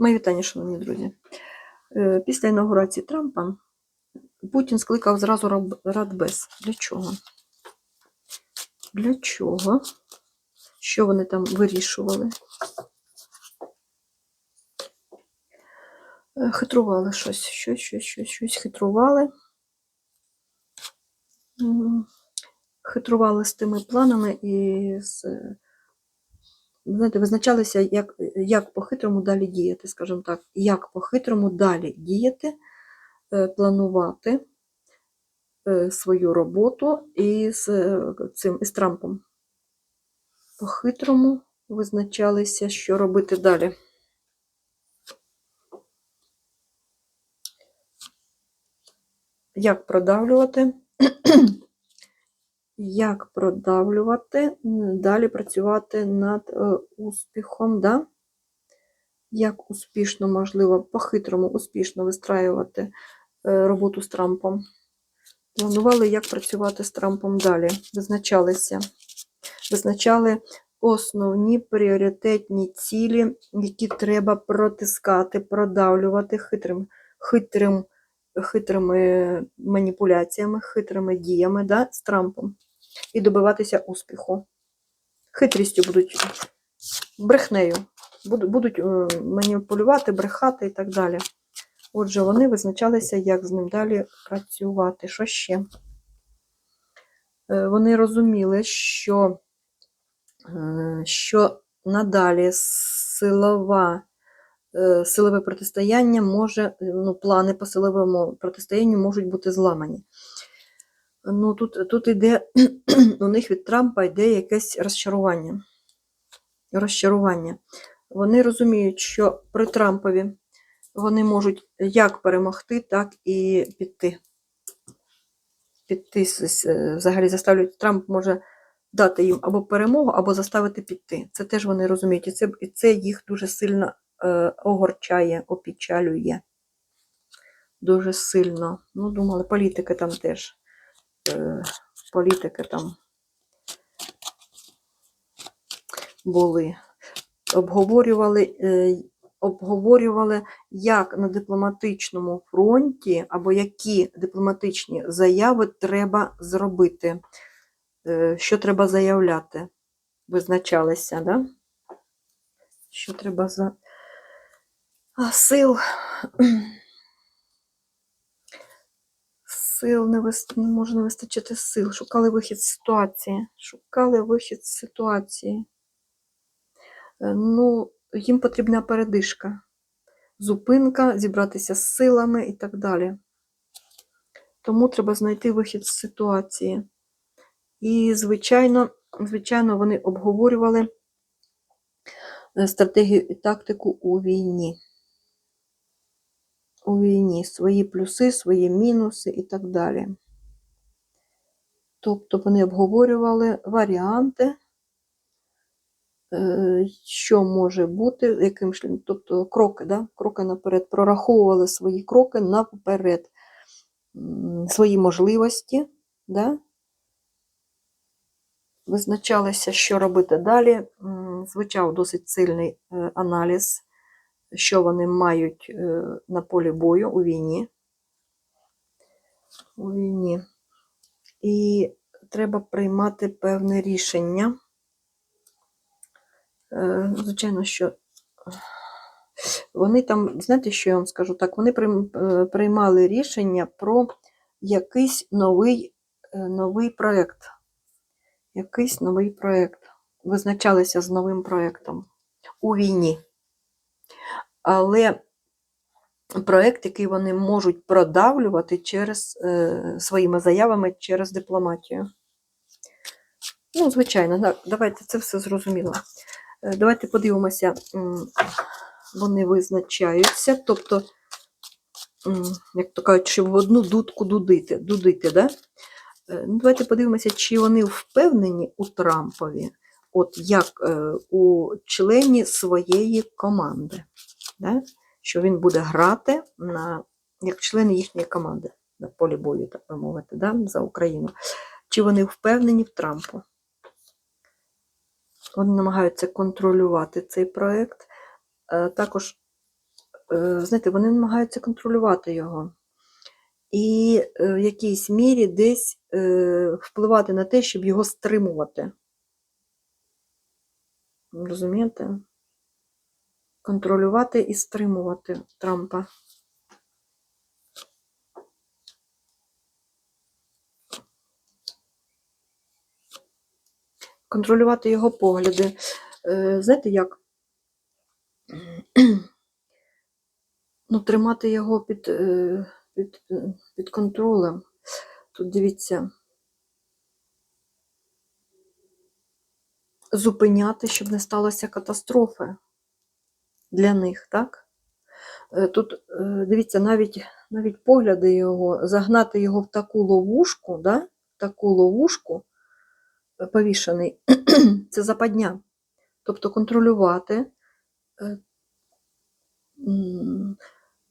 Мої вітання, шановні друзі. Е, Після інаугурації Трампа Путін скликав зразу Радбез. Для чого? Для чого? Що вони там вирішували? Е, Хитрували щось, щось, щось, щось, щось хитрували. Хитрували з тими планами і з знаєте, визначалися, як, як по-хитрому далі діяти, скажімо так, як по-хитрому далі діяти, е, планувати е, свою роботу із е, цим із Трампом. По-хитрому визначалися, що робити далі. Як продавлювати? Як продавлювати, далі працювати над е, успіхом, да? як успішно, можливо, по-хитрому успішно вистраювати е, роботу з Трампом. Планували, як працювати з Трампом далі. Визначалися. Визначали основні пріоритетні цілі, які треба протискати, продавлювати хитрим, хитрим, хитрими маніпуляціями, хитрими діями да, з Трампом і добиватися успіху. Хитрістю будуть брехнею, будуть е, маніпулювати, брехати і так далі. Отже, вони визначалися, як з ним далі працювати. Що ще? Е, Вони розуміли, що, е, що надалі силова, силове протистояння може, ну, плани по силовому протистоянню можуть бути зламані. Ну, тут, тут іде, у них від Трампа йде якесь розчарування. Розчарування. Вони розуміють, що при Трампові вони можуть як перемогти, так і піти. Піти взагалі заставлять Трамп може дати їм або перемогу, або заставити піти. Це теж вони розуміють, і це, і це їх дуже сильно е, огорчає, опічалює. Дуже сильно. Ну, думали, політики там теж. Е, політики там були. Обговорювали, е, обговорювали, як на дипломатичному фронті або які дипломатичні заяви треба зробити, е, що треба заявляти. Визначалися, да? Що треба за сил. Сил не, вис... не може не вистачити сил. Шукали вихід з ситуації. Шукали вихід з ситуації. Е, Ну, їм потрібна передишка, зупинка, зібратися з силами і так далі. Тому треба знайти вихід з ситуації. І, звичайно, звичайно, вони обговорювали е, стратегію і тактику у війні. У війні свої плюси, свої мінуси і так далі. Тобто вони обговорювали варіанти, е, що може бути, яким шляхом, тобто кроки, да? кроки наперед, прораховували свої кроки наперед, свої можливості, да? визначалися, що робити далі. Звучав досить сильний е, аналіз, що вони мають е, на полі бою у війні. У війні. І треба приймати певне рішення. Е, Звичайно, що вони там, знаєте, що я вам скажу так, вони е, приймали рішення про якийсь новий, новий проєкт. Якийсь новий проєкт. Визначалися з новим проєктом у війні. Але проєкт, який вони можуть продавлювати через е, своїми заявами через дипломатію. Ну, звичайно, так, давайте це все зрозуміло. Е, Давайте подивимося, вони визначаються, тобто, як то кажуть, щоб в одну дудку дудити. дудити да? Е, Ну, давайте подивимося, чи вони впевнені у Трампові, от як е, у члені своєї команди, да? що він буде грати на, як член їхньої команди на полі бою, так би мовити, да? за Україну. Чи вони впевнені в Трампу? Вони намагаються контролювати цей проєкт. Е, Також е, знаєте, вони намагаються контролювати його. І е, в якійсь мірі десь впливати на те, щоб його стримувати. Розумієте? Контролювати і стримувати Трампа. Контролювати його погляди. Е, Знаєте як? Ну, тримати його під, е, під, під контролем. Тут дивіться. Зупиняти, щоб не сталося катастрофи для них, так? Е, Тут, е, дивіться, навіть, навіть погляди його, загнати його в таку ловушку, да? в таку ловушку е, повішений, це западня. Тобто контролювати,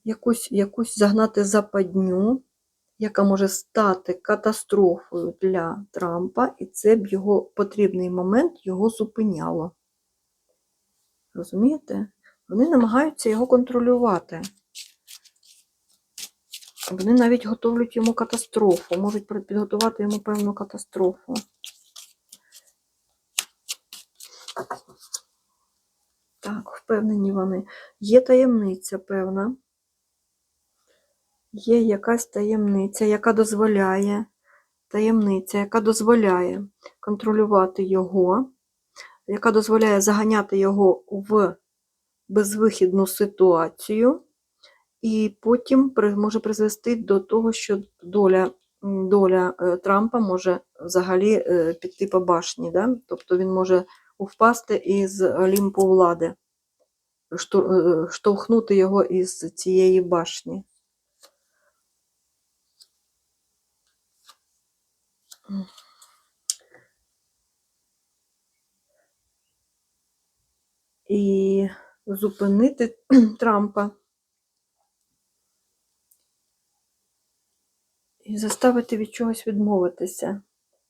якусь, якусь загнати западню, яка може стати катастрофою для Трампа, і це б його потрібний момент його зупиняло. Розумієте? Вони намагаються його контролювати. Вони навіть готують йому катастрофу, можуть підготувати йому певну катастрофу. Так, впевнені вони. Є таємниця певна. Є якась таємниця, яка дозволяє, таємниця, яка дозволяє контролювати його, яка дозволяє заганяти його в безвихідну ситуацію, і потім може призвести до того, що доля, доля е, Трампа може взагалі е, піти по башні. Да? Тобто він може впасти із Олімпу влади, е, штовхнути його із цієї башні. І зупинити Трампа. І заставити від чогось відмовитися.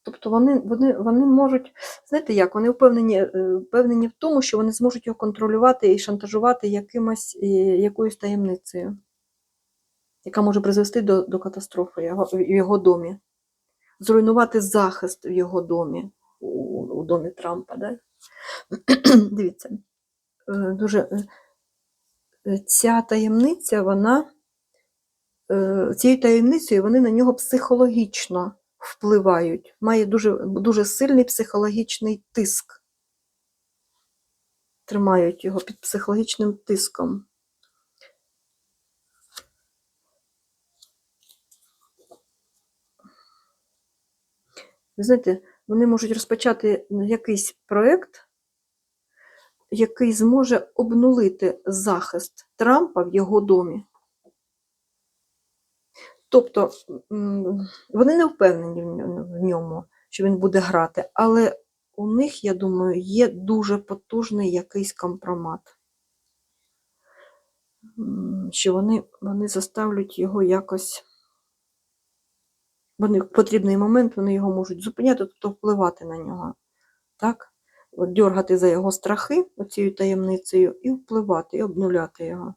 Тобто вони, вони, вони можуть, знаєте як, вони впевнені, е, впевнені в тому, що вони зможуть його контролювати і шантажувати якимось, е, якоюсь таємницею, яка може призвести до, до катастрофи його, в його домі. Зруйнувати захист в його домі, у, у домі Трампа. Да? Дивіться, дуже е, е, ця таємниця, вона е, цією таємницею вони на нього психологічно впливають. Має дуже, дуже сильний психологічний тиск. Тримають його під психологічним тиском. Ви знаєте, вони можуть розпочати якийсь проєкт, який зможе обнулити захист Трампа в його домі. Тобто вони не впевнені в ньому, що він буде грати, але у них, я думаю, є дуже потужний якийсь компромат. Що вони, вони заставлять його якось. Вони в потрібний момент вони його можуть зупиняти, тобто впливати на нього. Так? Дергати за його страхи оцією таємницею і впливати, і обнуляти його.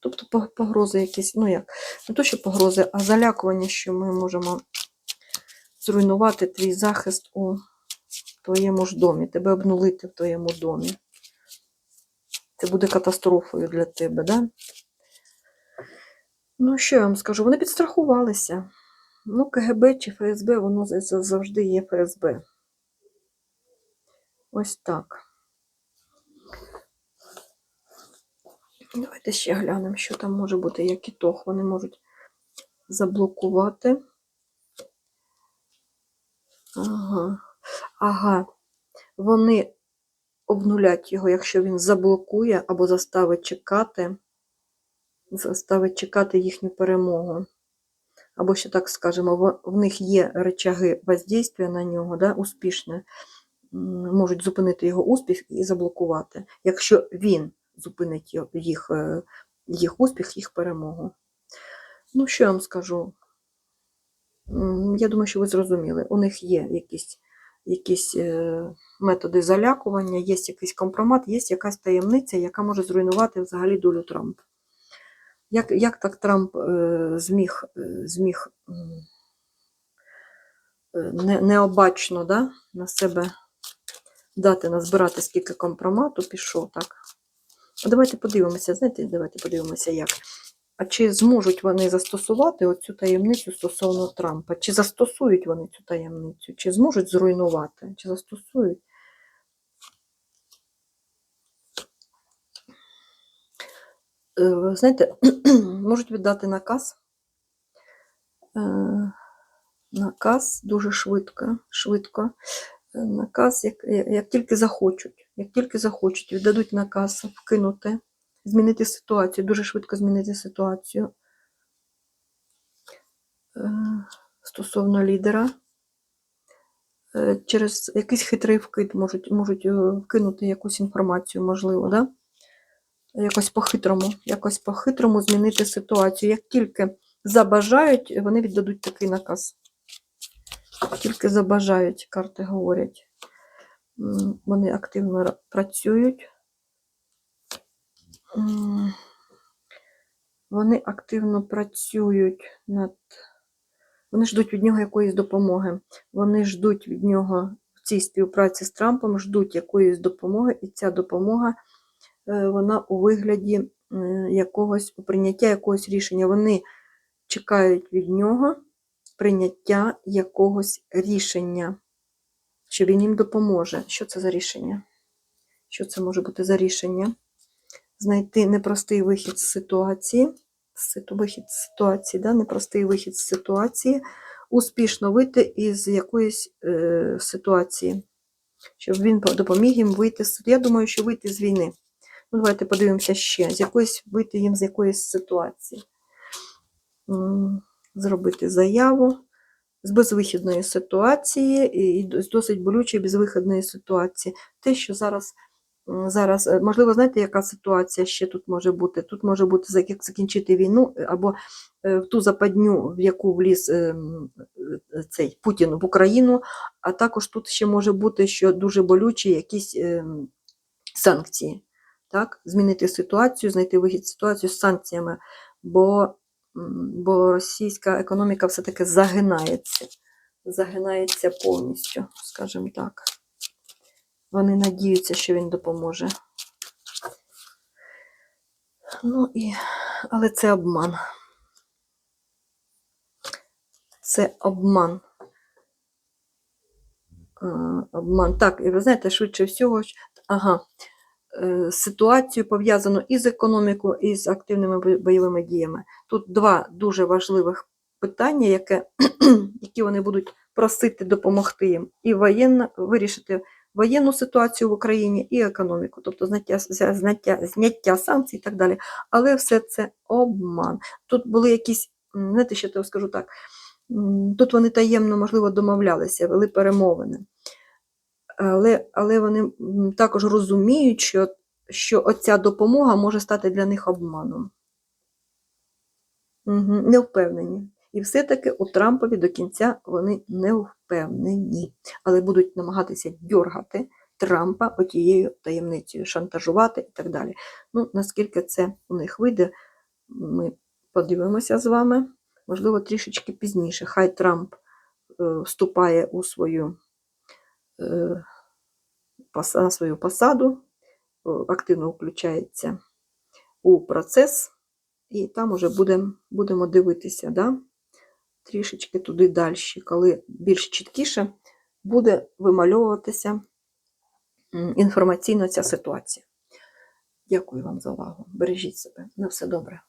Тобто погрози якісь, ну як, не то, що погрози, а залякування, що ми можемо зруйнувати твій захист у твоєму ж домі, тебе обнулити в твоєму домі. Це буде катастрофою для тебе, да? Ну, що я вам скажу? Вони підстрахувалися. Ну, КГБ чи ФСБ, воно за- за- завжди є ФСБ. Ось так. Давайте ще глянемо, що там може бути, як ітог. Вони можуть заблокувати. Ага. Ага. Вони обнулять його, якщо він заблокує або заставить чекати, заставить чекати їхню перемогу. Або ще так скажемо, в, них є речаги воздействия на нього, да, успішне, можуть зупинити його успіх і заблокувати, якщо він зупинить їх, е, їх успіх, їх перемогу. Ну, що я вам скажу? Я думаю, що ви зрозуміли. У них є якісь, якісь е, методи залякування, є якийсь компромат, є якась таємниця, яка може зруйнувати взагалі долю Трампа. Як, як так Трамп е, зміг, зміг не, необачно да, на себе дати назбирати скільки компромату пішов, так? Давайте подивимося, знаєте, давайте подивимося, як. А чи зможуть вони застосувати оцю таємницю стосовно Трампа? Чи застосують вони цю таємницю? Чи зможуть зруйнувати? Чи застосують? Е, Знаєте, можуть віддати наказ. Е, Наказ дуже швидко, швидко. Наказ, як, як як тільки захочуть, як тільки захочуть, віддадуть наказ вкинути, змінити ситуацію, дуже швидко змінити ситуацію е, стосовно лідера. Е, Через якийсь хитрий вкид можуть, можуть е, вкинути якусь інформацію, можливо, да? якось по-хитрому, якось по-хитрому змінити ситуацію. Як тільки забажають, вони віддадуть такий наказ. Тільки забажають, карти говорять. Вони активно працюють. Вони активно працюють над. Вони ждуть від нього якоїсь допомоги. Вони ждуть від нього в цій співпраці з Трампом, ждуть якоїсь допомоги, і ця допомога е, вона у вигляді е, якогось у прийняття якогось рішення. Вони чекають від нього прийняття якогось рішення, що він їм допоможе. Що це за рішення? Що це може бути за рішення? Знайти непростий вихід з ситуації, вихід з ситуації, да? непростий вихід з ситуації, успішно вийти із якоїсь е, ситуації, щоб він допоміг їм вийти з. Я думаю, що вийти з війни. Ну, давайте подивимося ще, з якоїсь вийти їм з якоїсь ситуації. Зробити заяву з безвихідної ситуації і з досить болючої безвихідної ситуації. Те, що зараз, зараз, е, можливо, знаєте, яка ситуація ще тут може бути? Тут може бути як закінчити війну е, або е, в ту западню, в яку вліз е, м, е, цей Путін в Україну, а також тут ще може бути, що дуже болючі якісь е, санкції. Так? Змінити ситуацію, знайти вихід з ситуацію з санкціями, бо, бо російська економіка все-таки загинається. Загинається повністю, скажімо так. Вони надіються, що він допоможе. Ну і, але це обман. Це обман. Обман. Так, і ви знаєте, швидше всього, ага, ситуацію пов'язану і з економікою, і з активними бойовими діями. Тут два дуже важливих питання, яке, які вони будуть просити допомогти їм. І воєнна, вирішити воєнну ситуацію в Україні, і економіку, тобто зняття, зняття, зняття санкцій і так далі. Але все це обман. Тут були якісь, знаєте, що я скажу так. Тут вони таємно, можливо, домовлялися, вели перемовини. Але, але вони також розуміють, що, що оця допомога може стати для них обманом. Угу, не впевнені. І все-таки у Трампові до кінця вони не впевнені, але будуть намагатися дьоргати Трампа отією таємницею, шантажувати і так далі. Ну, наскільки це у них вийде, ми подивимося з вами. Можливо, трішечки пізніше. Хай Трамп е, вступає у свою, на свою посаду, е, активно включається у процес, і там уже будемо, будемо дивитися, да? трішечки туди далі, коли більш чіткіше буде вимальовуватися інформаційно ця ситуація. Дякую вам за увагу. Бережіть себе. На все добре.